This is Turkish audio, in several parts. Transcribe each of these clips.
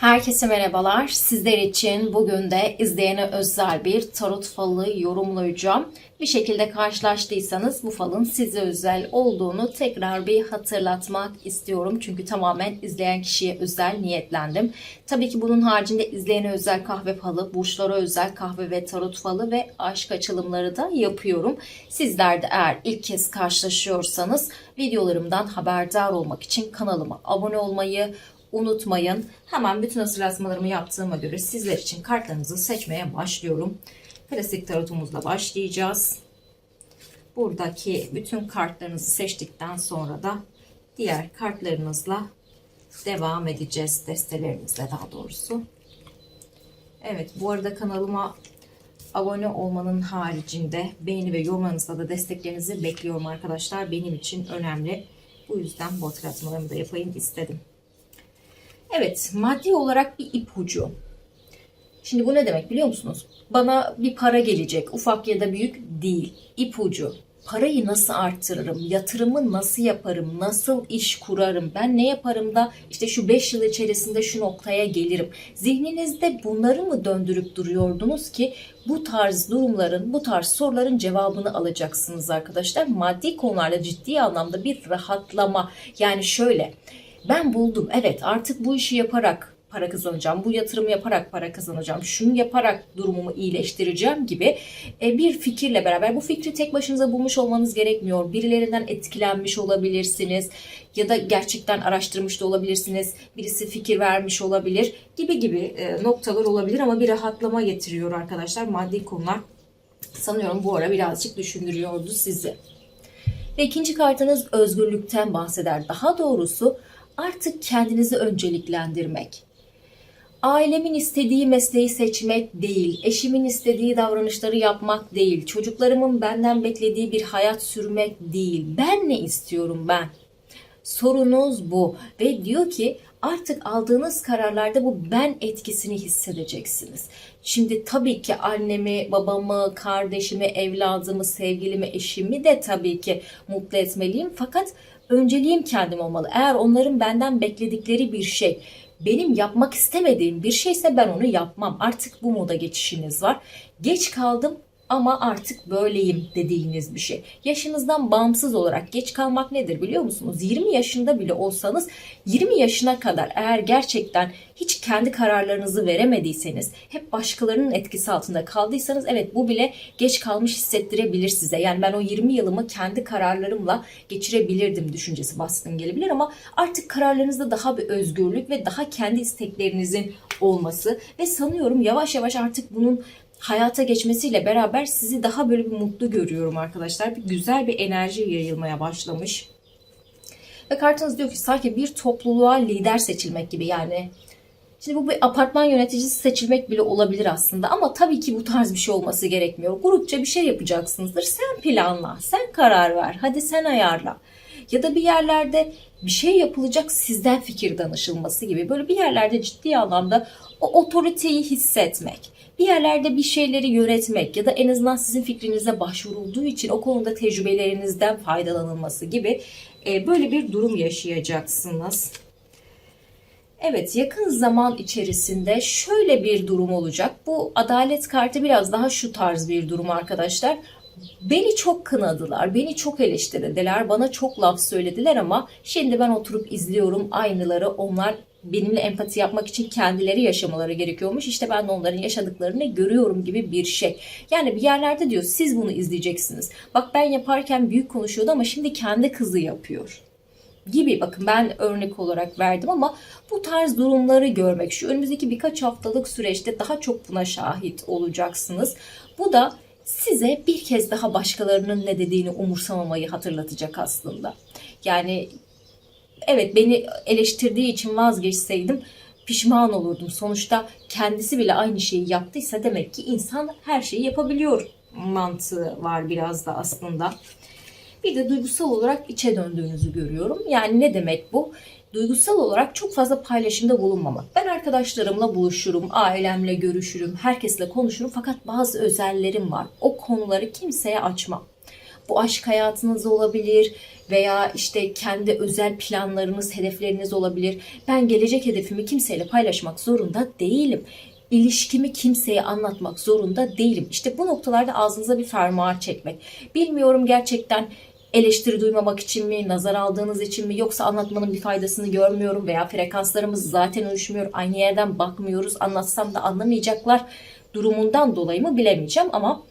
Herkese merhabalar. Sizler için bugün de izleyene özel bir tarot falı yorumlayacağım. Bir şekilde karşılaştıysanız bu falın size özel olduğunu tekrar bir hatırlatmak istiyorum. Çünkü tamamen izleyen kişiye özel niyetlendim. Tabii ki bunun haricinde izleyene özel kahve falı, burçlara özel kahve ve tarot falı ve aşk açılımları da yapıyorum. Sizler de eğer ilk kez karşılaşıyorsanız videolarımdan haberdar olmak için kanalıma abone olmayı, unutmayın. Hemen bütün hatırlatmalarımı yaptığıma göre sizler için kartlarınızı seçmeye başlıyorum. Klasik tarotumuzla başlayacağız. Buradaki bütün kartlarınızı seçtikten sonra da diğer kartlarınızla devam edeceğiz. Destelerimizle daha doğrusu. Evet bu arada kanalıma abone olmanın haricinde beğeni ve yorumlarınızla da desteklerinizi bekliyorum arkadaşlar. Benim için önemli. Bu yüzden bu hatırlatmalarımı da yapayım istedim. Evet, maddi olarak bir ipucu. Şimdi bu ne demek biliyor musunuz? Bana bir para gelecek, ufak ya da büyük değil. İpucu. Parayı nasıl arttırırım? Yatırımı nasıl yaparım? Nasıl iş kurarım? Ben ne yaparım da işte şu 5 yıl içerisinde şu noktaya gelirim? Zihninizde bunları mı döndürüp duruyordunuz ki bu tarz durumların, bu tarz soruların cevabını alacaksınız arkadaşlar. Maddi konularla ciddi anlamda bir rahatlama. Yani şöyle ben buldum evet artık bu işi yaparak para kazanacağım, bu yatırımı yaparak para kazanacağım, şunu yaparak durumumu iyileştireceğim gibi e, bir fikirle beraber bu fikri tek başınıza bulmuş olmanız gerekmiyor. Birilerinden etkilenmiş olabilirsiniz ya da gerçekten araştırmış da olabilirsiniz. Birisi fikir vermiş olabilir gibi gibi e, noktalar olabilir ama bir rahatlama getiriyor arkadaşlar maddi konular. Sanıyorum bu ara birazcık düşündürüyordu sizi. Ve ikinci kartınız özgürlükten bahseder. Daha doğrusu artık kendinizi önceliklendirmek. Ailemin istediği mesleği seçmek değil, eşimin istediği davranışları yapmak değil, çocuklarımın benden beklediği bir hayat sürmek değil. Ben ne istiyorum ben? Sorunuz bu ve diyor ki artık aldığınız kararlarda bu ben etkisini hissedeceksiniz. Şimdi tabii ki annemi, babamı, kardeşimi, evladımı, sevgilimi, eşimi de tabii ki mutlu etmeliyim. Fakat önceliğim kendim olmalı. Eğer onların benden bekledikleri bir şey benim yapmak istemediğim bir şeyse ben onu yapmam. Artık bu moda geçişiniz var. Geç kaldım ama artık böyleyim dediğiniz bir şey. Yaşınızdan bağımsız olarak geç kalmak nedir biliyor musunuz? 20 yaşında bile olsanız 20 yaşına kadar eğer gerçekten hiç kendi kararlarınızı veremediyseniz, hep başkalarının etkisi altında kaldıysanız evet bu bile geç kalmış hissettirebilir size. Yani ben o 20 yılımı kendi kararlarımla geçirebilirdim düşüncesi baskın gelebilir ama artık kararlarınızda daha bir özgürlük ve daha kendi isteklerinizin olması ve sanıyorum yavaş yavaş artık bunun hayata geçmesiyle beraber sizi daha böyle bir mutlu görüyorum arkadaşlar. Bir güzel bir enerji yayılmaya başlamış. Ve kartınız diyor ki sanki bir topluluğa lider seçilmek gibi yani. Şimdi bu bir apartman yöneticisi seçilmek bile olabilir aslında ama tabii ki bu tarz bir şey olması gerekmiyor. Grupça bir şey yapacaksınızdır. Sen planla, sen karar ver, hadi sen ayarla. Ya da bir yerlerde bir şey yapılacak sizden fikir danışılması gibi böyle bir yerlerde ciddi anlamda o otoriteyi hissetmek bir yerlerde bir şeyleri yönetmek ya da en azından sizin fikrinize başvurulduğu için o konuda tecrübelerinizden faydalanılması gibi e, böyle bir durum yaşayacaksınız. Evet yakın zaman içerisinde şöyle bir durum olacak. Bu adalet kartı biraz daha şu tarz bir durum arkadaşlar. Beni çok kınadılar, beni çok eleştirdiler, bana çok laf söylediler ama şimdi ben oturup izliyorum aynıları onlar benimle empati yapmak için kendileri yaşamaları gerekiyormuş. İşte ben de onların yaşadıklarını görüyorum gibi bir şey. Yani bir yerlerde diyor siz bunu izleyeceksiniz. Bak ben yaparken büyük konuşuyordu ama şimdi kendi kızı yapıyor gibi bakın ben örnek olarak verdim ama bu tarz durumları görmek şu önümüzdeki birkaç haftalık süreçte daha çok buna şahit olacaksınız. Bu da size bir kez daha başkalarının ne dediğini umursamamayı hatırlatacak aslında. Yani evet beni eleştirdiği için vazgeçseydim pişman olurdum. Sonuçta kendisi bile aynı şeyi yaptıysa demek ki insan her şeyi yapabiliyor mantığı var biraz da aslında. Bir de duygusal olarak içe döndüğünüzü görüyorum. Yani ne demek bu? Duygusal olarak çok fazla paylaşımda bulunmamak. Ben arkadaşlarımla buluşurum, ailemle görüşürüm, herkesle konuşurum fakat bazı özellerim var. O konuları kimseye açmam. Bu aşk hayatınız olabilir veya işte kendi özel planlarınız, hedefleriniz olabilir. Ben gelecek hedefimi kimseyle paylaşmak zorunda değilim. İlişkimi kimseye anlatmak zorunda değilim. İşte bu noktalarda ağzınıza bir fermuar çekmek. Bilmiyorum gerçekten eleştiri duymamak için mi, nazar aldığınız için mi yoksa anlatmanın bir faydasını görmüyorum veya frekanslarımız zaten uyuşmuyor, aynı yerden bakmıyoruz, anlatsam da anlamayacaklar durumundan dolayı mı bilemeyeceğim ama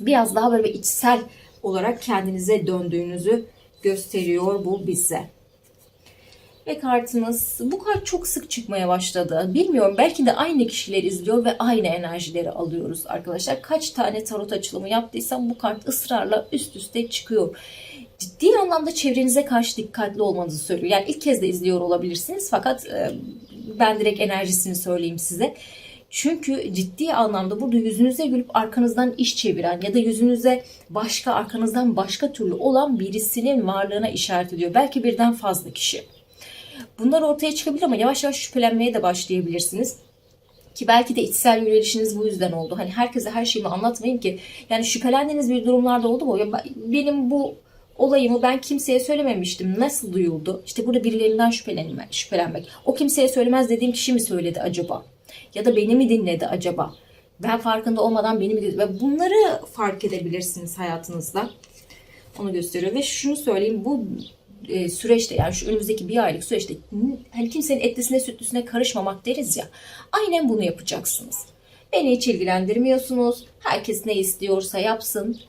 biraz daha böyle bir içsel olarak kendinize döndüğünüzü gösteriyor bu bize. Ve kartınız bu kart çok sık çıkmaya başladı. Bilmiyorum belki de aynı kişiler izliyor ve aynı enerjileri alıyoruz arkadaşlar. Kaç tane tarot açılımı yaptıysam bu kart ısrarla üst üste çıkıyor. Ciddi anlamda çevrenize karşı dikkatli olmanızı söylüyor. Yani ilk kez de izliyor olabilirsiniz fakat e, ben direkt enerjisini söyleyeyim size. Çünkü ciddi anlamda burada yüzünüze gülüp arkanızdan iş çeviren ya da yüzünüze başka arkanızdan başka türlü olan birisinin varlığına işaret ediyor. Belki birden fazla kişi. Bunlar ortaya çıkabilir ama yavaş yavaş şüphelenmeye de başlayabilirsiniz. Ki belki de içsel yönelişiniz bu yüzden oldu. Hani herkese her şeyimi anlatmayayım ki. Yani şüphelendiğiniz bir durumlarda oldu mu? Benim bu olayımı ben kimseye söylememiştim. Nasıl duyuldu? İşte burada birilerinden şüphelenmek. O kimseye söylemez dediğim kişi mi söyledi acaba? Ya da beni mi dinledi acaba? Ben farkında olmadan beni mi dinledi? Ve bunları fark edebilirsiniz hayatınızda. Onu gösteriyor. Ve şunu söyleyeyim. Bu e, süreçte yani şu önümüzdeki bir aylık süreçte hani kimsenin etlisine sütlüsüne karışmamak deriz ya. Aynen bunu yapacaksınız. Beni hiç ilgilendirmiyorsunuz. Herkes ne istiyorsa yapsın.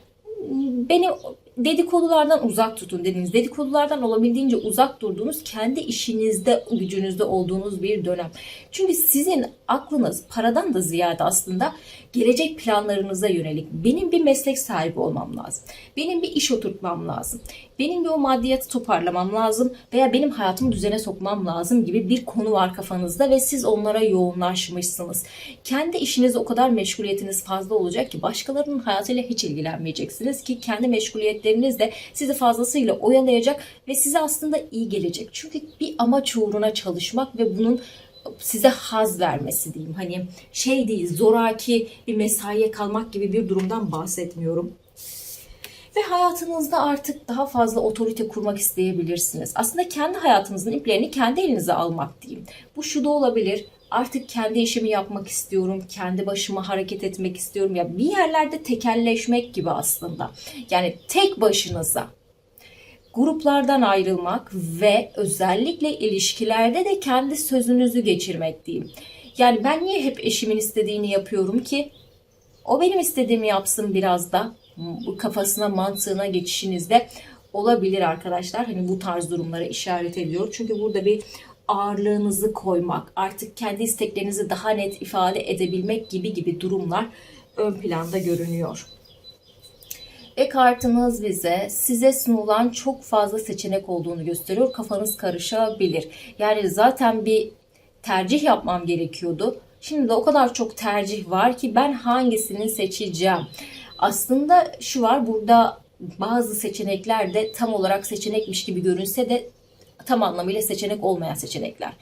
Beni dedikodulardan uzak tutun dediniz. Dedikodulardan olabildiğince uzak durduğunuz kendi işinizde, gücünüzde olduğunuz bir dönem. Çünkü sizin aklınız paradan da ziyade aslında gelecek planlarınıza yönelik. Benim bir meslek sahibi olmam lazım. Benim bir iş oturtmam lazım. Benim bir o maddiyatı toparlamam lazım veya benim hayatımı düzene sokmam lazım gibi bir konu var kafanızda ve siz onlara yoğunlaşmışsınız. Kendi işiniz o kadar meşguliyetiniz fazla olacak ki başkalarının hayatıyla hiç ilgilenmeyeceksiniz ki kendi meşguliyetleriniz de sizi fazlasıyla oyalayacak ve size aslında iyi gelecek. Çünkü bir amaç uğruna çalışmak ve bunun size haz vermesi diyeyim. Hani şey değil zoraki bir mesaiye kalmak gibi bir durumdan bahsetmiyorum. Ve hayatınızda artık daha fazla otorite kurmak isteyebilirsiniz. Aslında kendi hayatınızın iplerini kendi elinize almak diyeyim. Bu şu da olabilir. Artık kendi işimi yapmak istiyorum. Kendi başıma hareket etmek istiyorum. Ya bir yerlerde tekelleşmek gibi aslında. Yani tek başınıza gruplardan ayrılmak ve özellikle ilişkilerde de kendi sözünüzü geçirmek diyeyim. Yani ben niye hep eşimin istediğini yapıyorum ki? O benim istediğimi yapsın biraz da. Bu kafasına mantığına geçişinizde olabilir arkadaşlar. Hani bu tarz durumlara işaret ediyor. Çünkü burada bir ağırlığınızı koymak, artık kendi isteklerinizi daha net ifade edebilmek gibi gibi durumlar ön planda görünüyor. Ve kartınız bize size sunulan çok fazla seçenek olduğunu gösteriyor. Kafanız karışabilir. Yani zaten bir tercih yapmam gerekiyordu. Şimdi de o kadar çok tercih var ki ben hangisini seçeceğim? Aslında şu var burada bazı seçenekler de tam olarak seçenekmiş gibi görünse de tam anlamıyla seçenek olmayan seçenekler.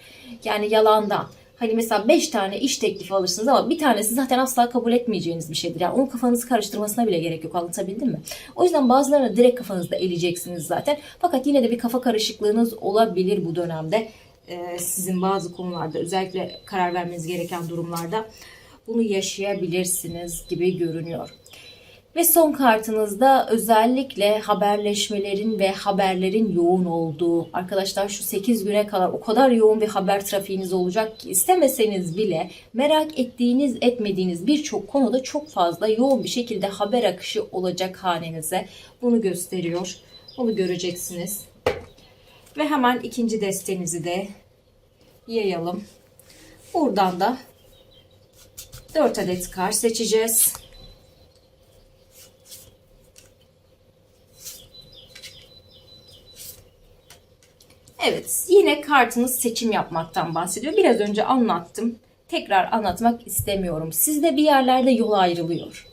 Yani yalandan. Hani mesela 5 tane iş teklifi alırsınız ama bir tanesi zaten asla kabul etmeyeceğiniz bir şeydir. Yani onun kafanızı karıştırmasına bile gerek yok anlatabildim mi? O yüzden bazılarını direkt kafanızda eleyeceksiniz zaten. Fakat yine de bir kafa karışıklığınız olabilir bu dönemde. Ee, sizin bazı konularda özellikle karar vermeniz gereken durumlarda bunu yaşayabilirsiniz gibi görünüyor. Ve son kartınızda özellikle haberleşmelerin ve haberlerin yoğun olduğu. Arkadaşlar şu 8 güne kadar o kadar yoğun bir haber trafiğiniz olacak ki istemeseniz bile merak ettiğiniz etmediğiniz birçok konuda çok fazla yoğun bir şekilde haber akışı olacak hanenize. Bunu gösteriyor. Onu göreceksiniz. Ve hemen ikinci destenizi de yayalım. Buradan da 4 adet kart seçeceğiz. Evet, yine kartınız seçim yapmaktan bahsediyor. Biraz önce anlattım. Tekrar anlatmak istemiyorum. Sizde bir yerlerde yol ayrılıyor.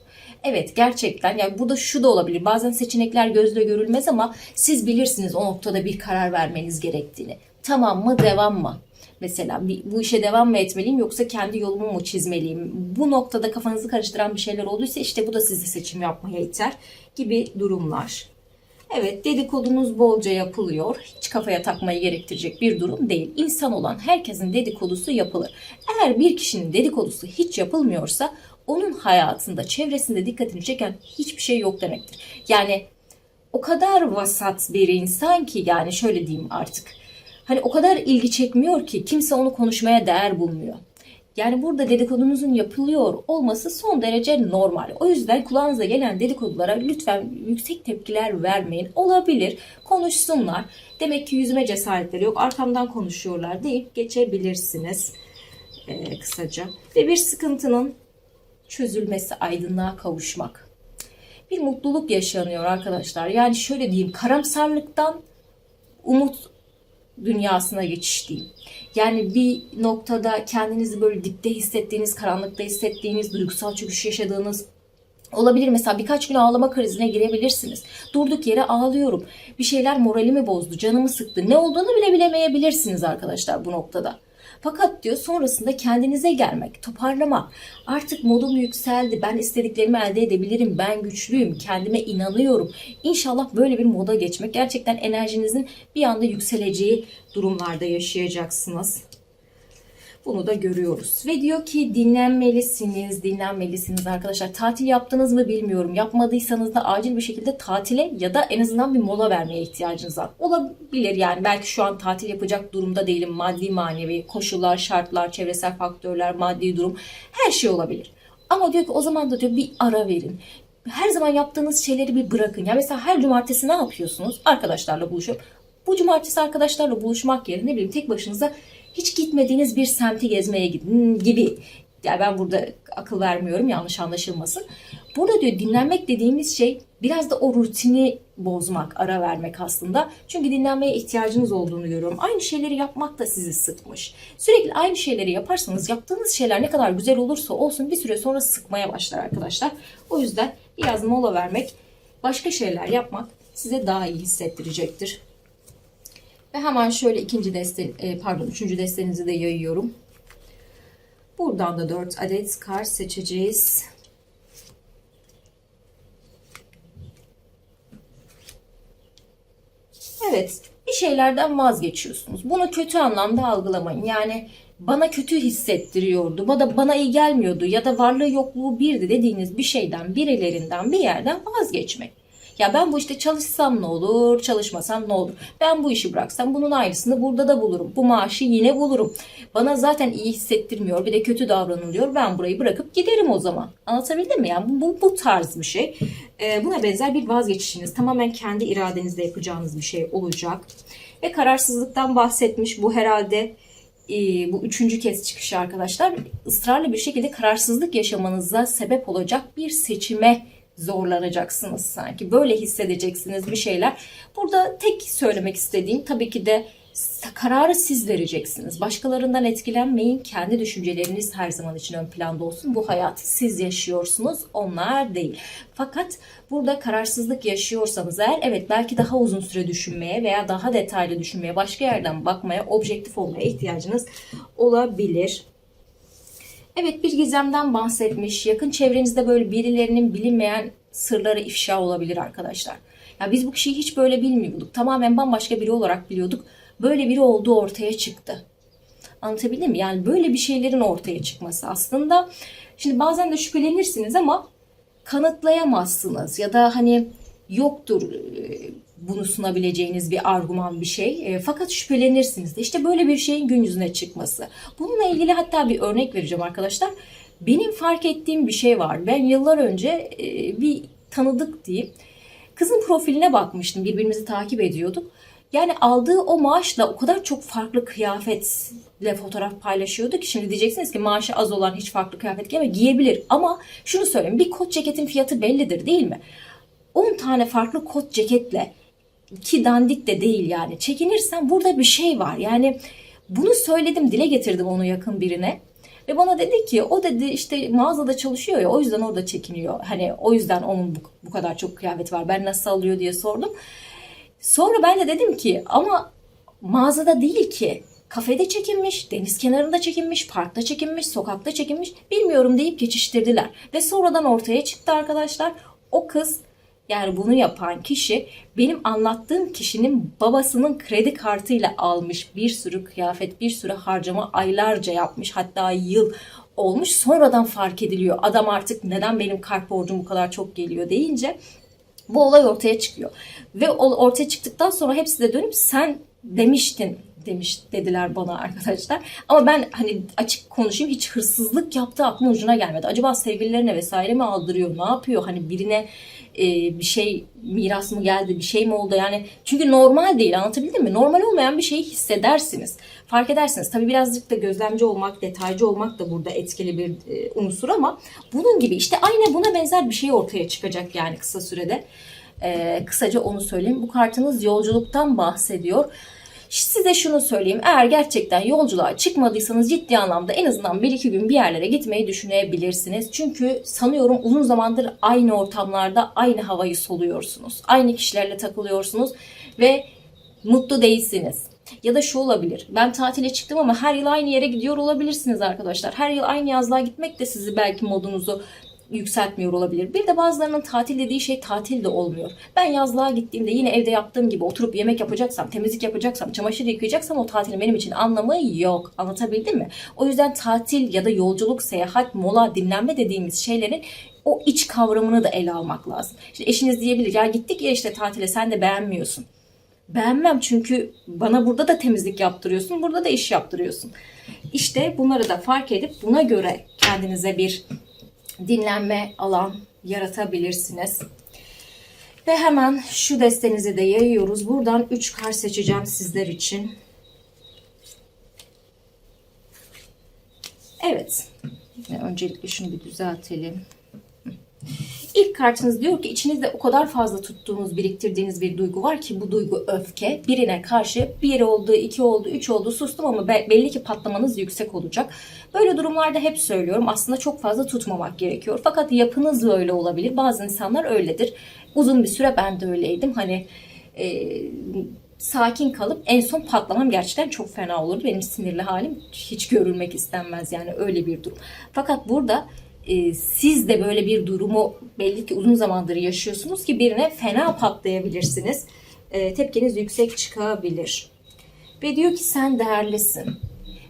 Evet gerçekten yani bu da şu da olabilir. Bazen seçenekler gözle görülmez ama siz bilirsiniz o noktada bir karar vermeniz gerektiğini. Tamam mı devam mı? Mesela bu işe devam mı etmeliyim yoksa kendi yolumu mu çizmeliyim? Bu noktada kafanızı karıştıran bir şeyler olduysa işte bu da sizi seçim yapmaya iter gibi durumlar. Evet dedikodumuz bolca yapılıyor. Hiç kafaya takmayı gerektirecek bir durum değil. İnsan olan herkesin dedikodusu yapılır. Eğer bir kişinin dedikodusu hiç yapılmıyorsa onun hayatında, çevresinde dikkatini çeken hiçbir şey yok demektir. Yani o kadar vasat bir insan ki yani şöyle diyeyim artık. Hani o kadar ilgi çekmiyor ki kimse onu konuşmaya değer bulmuyor. Yani burada dedikodunuzun yapılıyor olması son derece normal. O yüzden kulağınıza gelen dedikodulara lütfen yüksek tepkiler vermeyin. Olabilir, konuşsunlar. Demek ki yüzüme cesaretleri yok, arkamdan konuşuyorlar deyip geçebilirsiniz. Ee, kısaca. Ve bir sıkıntının çözülmesi, aydınlığa kavuşmak. Bir mutluluk yaşanıyor arkadaşlar. Yani şöyle diyeyim, karamsarlıktan umut dünyasına geçiş diyeyim. Yani bir noktada kendinizi böyle dipte hissettiğiniz, karanlıkta hissettiğiniz, duygusal çöküş yaşadığınız olabilir. Mesela birkaç gün ağlama krizine girebilirsiniz. Durduk yere ağlıyorum. Bir şeyler moralimi bozdu, canımı sıktı. Ne olduğunu bile bilemeyebilirsiniz arkadaşlar bu noktada. Fakat diyor sonrasında kendinize gelmek, toparlamak. Artık modum yükseldi. Ben istediklerimi elde edebilirim. Ben güçlüyüm. Kendime inanıyorum. İnşallah böyle bir moda geçmek. Gerçekten enerjinizin bir anda yükseleceği durumlarda yaşayacaksınız. Bunu da görüyoruz. Ve diyor ki dinlenmelisiniz, dinlenmelisiniz arkadaşlar. Tatil yaptınız mı bilmiyorum. Yapmadıysanız da acil bir şekilde tatile ya da en azından bir mola vermeye ihtiyacınız var. Olabilir yani belki şu an tatil yapacak durumda değilim. Maddi manevi koşullar, şartlar, çevresel faktörler, maddi durum her şey olabilir. Ama diyor ki o zaman da diyor bir ara verin. Her zaman yaptığınız şeyleri bir bırakın. Ya mesela her cumartesi ne yapıyorsunuz? Arkadaşlarla buluşup bu cumartesi arkadaşlarla buluşmak yerine ne bileyim tek başınıza hiç gitmediğiniz bir semti gezmeye gidin gibi. Yani ben burada akıl vermiyorum yanlış anlaşılmasın. Burada diyor dinlenmek dediğimiz şey biraz da o rutini bozmak, ara vermek aslında. Çünkü dinlenmeye ihtiyacınız olduğunu görüyorum. Aynı şeyleri yapmak da sizi sıkmış. Sürekli aynı şeyleri yaparsanız yaptığınız şeyler ne kadar güzel olursa olsun bir süre sonra sıkmaya başlar arkadaşlar. O yüzden biraz mola vermek, başka şeyler yapmak size daha iyi hissettirecektir. Ve hemen şöyle ikinci deste, e, pardon üçüncü destenizi de yayıyorum. Buradan da 4 adet kart seçeceğiz. Evet, bir şeylerden vazgeçiyorsunuz. Bunu kötü anlamda algılamayın. Yani bana kötü hissettiriyordu, bana, bana iyi gelmiyordu ya da varlığı yokluğu birdi dediğiniz bir şeyden, birilerinden, bir yerden vazgeçmek. Ya ben bu işte çalışsam ne olur, çalışmasam ne olur? Ben bu işi bıraksam bunun aynısını burada da bulurum. Bu maaşı yine bulurum. Bana zaten iyi hissettirmiyor, bir de kötü davranılıyor. Ben burayı bırakıp giderim o zaman. Anlatabildim mi? Yani bu, bu, tarz bir şey. Ee, buna benzer bir vazgeçişiniz. Tamamen kendi iradenizle yapacağınız bir şey olacak. Ve kararsızlıktan bahsetmiş. Bu herhalde e, bu üçüncü kez çıkışı arkadaşlar. ısrarlı bir şekilde kararsızlık yaşamanıza sebep olacak bir seçime zorlanacaksınız sanki. Böyle hissedeceksiniz bir şeyler. Burada tek söylemek istediğim tabii ki de kararı siz vereceksiniz. Başkalarından etkilenmeyin. Kendi düşünceleriniz her zaman için ön planda olsun. Bu hayatı siz yaşıyorsunuz. Onlar değil. Fakat burada kararsızlık yaşıyorsanız eğer evet belki daha uzun süre düşünmeye veya daha detaylı düşünmeye, başka yerden bakmaya, objektif olmaya ihtiyacınız olabilir. Evet bir gizemden bahsetmiş. Yakın çevrenizde böyle birilerinin bilinmeyen sırları ifşa olabilir arkadaşlar. Ya biz bu kişiyi hiç böyle bilmiyorduk. Tamamen bambaşka biri olarak biliyorduk. Böyle biri olduğu ortaya çıktı. Anlatabildim mi? Yani böyle bir şeylerin ortaya çıkması aslında. Şimdi bazen de şüphelenirsiniz ama kanıtlayamazsınız ya da hani yoktur e, bunu sunabileceğiniz bir argüman bir şey. E, fakat şüphelenirsiniz de işte böyle bir şeyin gün yüzüne çıkması. Bununla ilgili hatta bir örnek vereceğim arkadaşlar. Benim fark ettiğim bir şey var. Ben yıllar önce e, bir tanıdık diyeyim. Kızın profiline bakmıştım. Birbirimizi takip ediyorduk. Yani aldığı o maaşla o kadar çok farklı kıyafetle fotoğraf paylaşıyordu ki şimdi diyeceksiniz ki maaşı az olan hiç farklı kıyafet giyeme giyebilir. Ama şunu söyleyeyim bir kot ceketin fiyatı bellidir değil mi? 10 tane farklı kot ceketle ki dandik de değil yani çekinirsen burada bir şey var. Yani bunu söyledim dile getirdim onu yakın birine. Ve bana dedi ki o dedi işte mağazada çalışıyor ya o yüzden orada çekiniyor. Hani o yüzden onun bu, bu kadar çok kıyafet var. Ben nasıl alıyor diye sordum. Sonra ben de dedim ki ama mağazada değil ki. Kafede çekinmiş, deniz kenarında çekinmiş, parkta çekinmiş, sokakta çekinmiş. Bilmiyorum deyip geçiştirdiler. Ve sonradan ortaya çıktı arkadaşlar. O kız Yani bunu yapan kişi benim anlattığım kişinin babasının kredi kartıyla almış bir sürü kıyafet, bir sürü harcama aylarca yapmış hatta yıl olmuş. Sonradan fark ediliyor. Adam artık neden benim kart borcum bu kadar çok geliyor deyince bu olay ortaya çıkıyor. Ve ortaya çıktıktan sonra hepsi de dönüp sen demiştin demiş dediler bana arkadaşlar. Ama ben hani açık konuşayım hiç hırsızlık yaptığı aklımın ucuna gelmedi. Acaba sevgililerine vesaire mi aldırıyor? Ne yapıyor? Hani birine e, bir şey miras mı geldi? Bir şey mi oldu? Yani çünkü normal değil anlatabildim mi? Normal olmayan bir şeyi hissedersiniz. Fark edersiniz. Tabii birazcık da gözlemci olmak, detaycı olmak da burada etkili bir e, unsur ama bunun gibi işte aynı buna benzer bir şey ortaya çıkacak yani kısa sürede. Ee, kısaca onu söyleyeyim. Bu kartınız yolculuktan bahsediyor. Size şunu söyleyeyim. Eğer gerçekten yolculuğa çıkmadıysanız ciddi anlamda en azından 1-2 gün bir yerlere gitmeyi düşünebilirsiniz. Çünkü sanıyorum uzun zamandır aynı ortamlarda aynı havayı soluyorsunuz. Aynı kişilerle takılıyorsunuz ve mutlu değilsiniz. Ya da şu olabilir. Ben tatile çıktım ama her yıl aynı yere gidiyor olabilirsiniz arkadaşlar. Her yıl aynı yazlığa gitmek de sizi belki modunuzu yükseltmiyor olabilir. Bir de bazılarının tatil dediği şey tatil de olmuyor. Ben yazlığa gittiğimde yine evde yaptığım gibi oturup yemek yapacaksam, temizlik yapacaksam, çamaşır yıkayacaksam o tatilin benim için anlamı yok. Anlatabildim mi? O yüzden tatil ya da yolculuk, seyahat, mola, dinlenme dediğimiz şeylerin o iç kavramını da ele almak lazım. İşte eşiniz diyebilir ya gittik ya işte tatile sen de beğenmiyorsun. Beğenmem çünkü bana burada da temizlik yaptırıyorsun, burada da iş yaptırıyorsun. İşte bunları da fark edip buna göre kendinize bir dinlenme alan yaratabilirsiniz. Ve hemen şu destenizi de yayıyoruz. Buradan 3 kar seçeceğim sizler için. Evet. Öncelikle şunu bir düzeltelim. İlk kartınız diyor ki içinizde o kadar fazla tuttuğunuz, biriktirdiğiniz bir duygu var ki bu duygu öfke. Birine karşı bir oldu, iki oldu, üç oldu sustum ama be- belli ki patlamanız yüksek olacak. Böyle durumlarda hep söylüyorum aslında çok fazla tutmamak gerekiyor. Fakat yapınız böyle olabilir. Bazı insanlar öyledir. Uzun bir süre ben de öyleydim. Hani e, sakin kalıp en son patlamam gerçekten çok fena olurdu. Benim sinirli halim hiç görülmek istenmez yani öyle bir durum. Fakat burada e, siz de böyle bir durumu belli ki uzun zamandır yaşıyorsunuz ki birine fena patlayabilirsiniz. E, tepkiniz yüksek çıkabilir. Ve diyor ki sen değerlisin.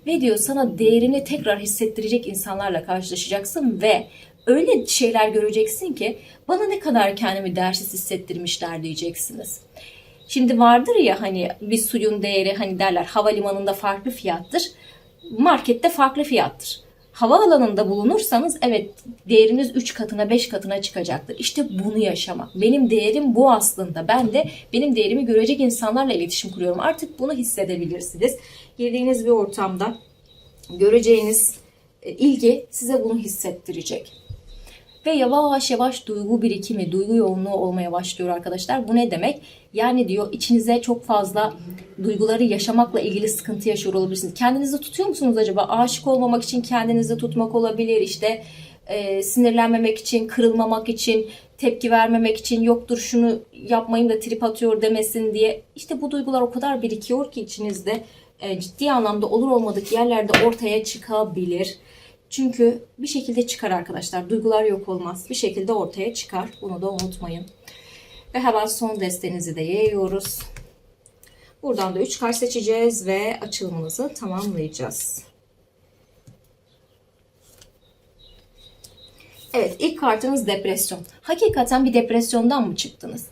Ve diyor sana değerini tekrar hissettirecek insanlarla karşılaşacaksın ve öyle şeyler göreceksin ki bana ne kadar kendimi değersiz hissettirmişler diyeceksiniz. Şimdi vardır ya hani bir suyun değeri hani derler havalimanında farklı fiyattır. Markette farklı fiyattır. Havaalanında bulunursanız evet değeriniz 3 katına 5 katına çıkacaktır. İşte bunu yaşamak. Benim değerim bu aslında. Ben de benim değerimi görecek insanlarla iletişim kuruyorum. Artık bunu hissedebilirsiniz. Girdiğiniz bir ortamda göreceğiniz e, ilgi size bunu hissettirecek. Ve yavaş yavaş duygu birikimi, duygu yoğunluğu olmaya başlıyor arkadaşlar. Bu ne demek? Yani diyor içinize çok fazla duyguları yaşamakla ilgili sıkıntı yaşıyor olabilirsiniz. Kendinizi tutuyor musunuz acaba? Aşık olmamak için kendinizi tutmak olabilir. İşte e, sinirlenmemek için, kırılmamak için, tepki vermemek için yoktur şunu yapmayın da trip atıyor demesin diye. İşte bu duygular o kadar birikiyor ki içinizde e, ciddi anlamda olur olmadık yerlerde ortaya çıkabilir. Çünkü bir şekilde çıkar arkadaşlar. Duygular yok olmaz. Bir şekilde ortaya çıkar. Bunu da unutmayın. Ve hemen son destenizi de yayıyoruz. Buradan da 3 kart seçeceğiz ve açılımımızı tamamlayacağız. Evet ilk kartınız depresyon. Hakikaten bir depresyondan mı çıktınız?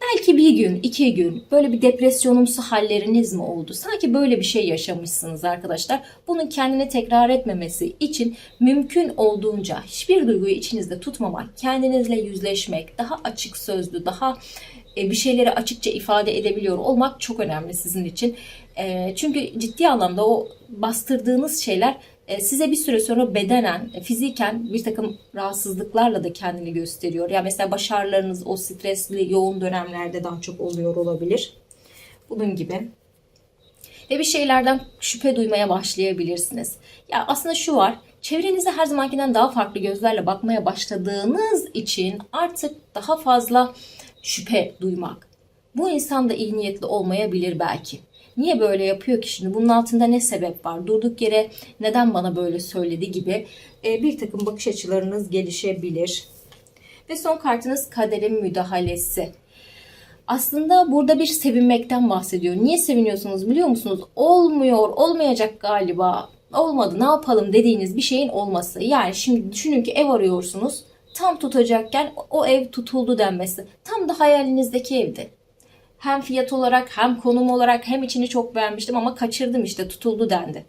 Belki bir gün, iki gün böyle bir depresyonumsu halleriniz mi oldu? Sanki böyle bir şey yaşamışsınız arkadaşlar. Bunun kendine tekrar etmemesi için mümkün olduğunca hiçbir duyguyu içinizde tutmamak, kendinizle yüzleşmek, daha açık sözlü, daha e, bir şeyleri açıkça ifade edebiliyor olmak çok önemli sizin için. E, Çünkü ciddi anlamda o bastırdığınız şeyler size bir süre sonra bedenen, e, fiziken bir takım rahatsızlıklarla da kendini gösteriyor. Yani mesela başarılarınız o stresli, yoğun dönemlerde daha çok oluyor olabilir. Bunun gibi. Ve bir şeylerden şüphe duymaya başlayabilirsiniz. Ya aslında şu var. Çevrenize her zamankinden daha farklı gözlerle bakmaya başladığınız için artık daha fazla şüphe duymak. Bu insan da iyi niyetli olmayabilir belki. Niye böyle yapıyor ki şimdi? Bunun altında ne sebep var? Durduk yere neden bana böyle söyledi gibi e, bir takım bakış açılarınız gelişebilir. Ve son kartınız kaderin müdahalesi. Aslında burada bir sevinmekten bahsediyor. Niye seviniyorsunuz biliyor musunuz? Olmuyor, olmayacak galiba. Olmadı, ne yapalım dediğiniz bir şeyin olması. Yani şimdi düşünün ki ev arıyorsunuz. Tam tutacakken o ev tutuldu denmesi. Tam da hayalinizdeki evdi. Hem fiyat olarak hem konum olarak hem içini çok beğenmiştim ama kaçırdım işte tutuldu dendi.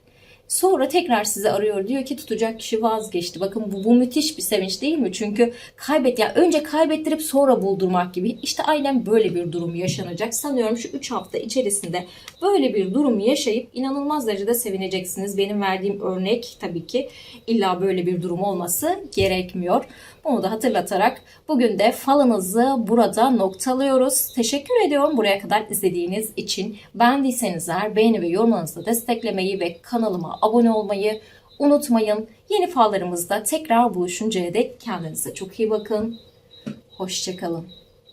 Sonra tekrar sizi arıyor diyor ki tutacak kişi vazgeçti. Bakın bu, bu müthiş bir sevinç değil mi? Çünkü kaybet ya önce kaybettirip sonra buldurmak gibi. İşte aynen böyle bir durum yaşanacak. Sanıyorum şu 3 hafta içerisinde böyle bir durum yaşayıp inanılmaz derecede sevineceksiniz. Benim verdiğim örnek tabii ki illa böyle bir durum olması gerekmiyor. Bunu da hatırlatarak bugün de falınızı burada noktalıyoruz. Teşekkür ediyorum buraya kadar izlediğiniz için. Beğendiyseniz eğer beğeni ve yorumlarınızla desteklemeyi ve kanalıma abone olmayı unutmayın. Yeni fallarımızda tekrar buluşuncaya dek kendinize çok iyi bakın. Hoşçakalın.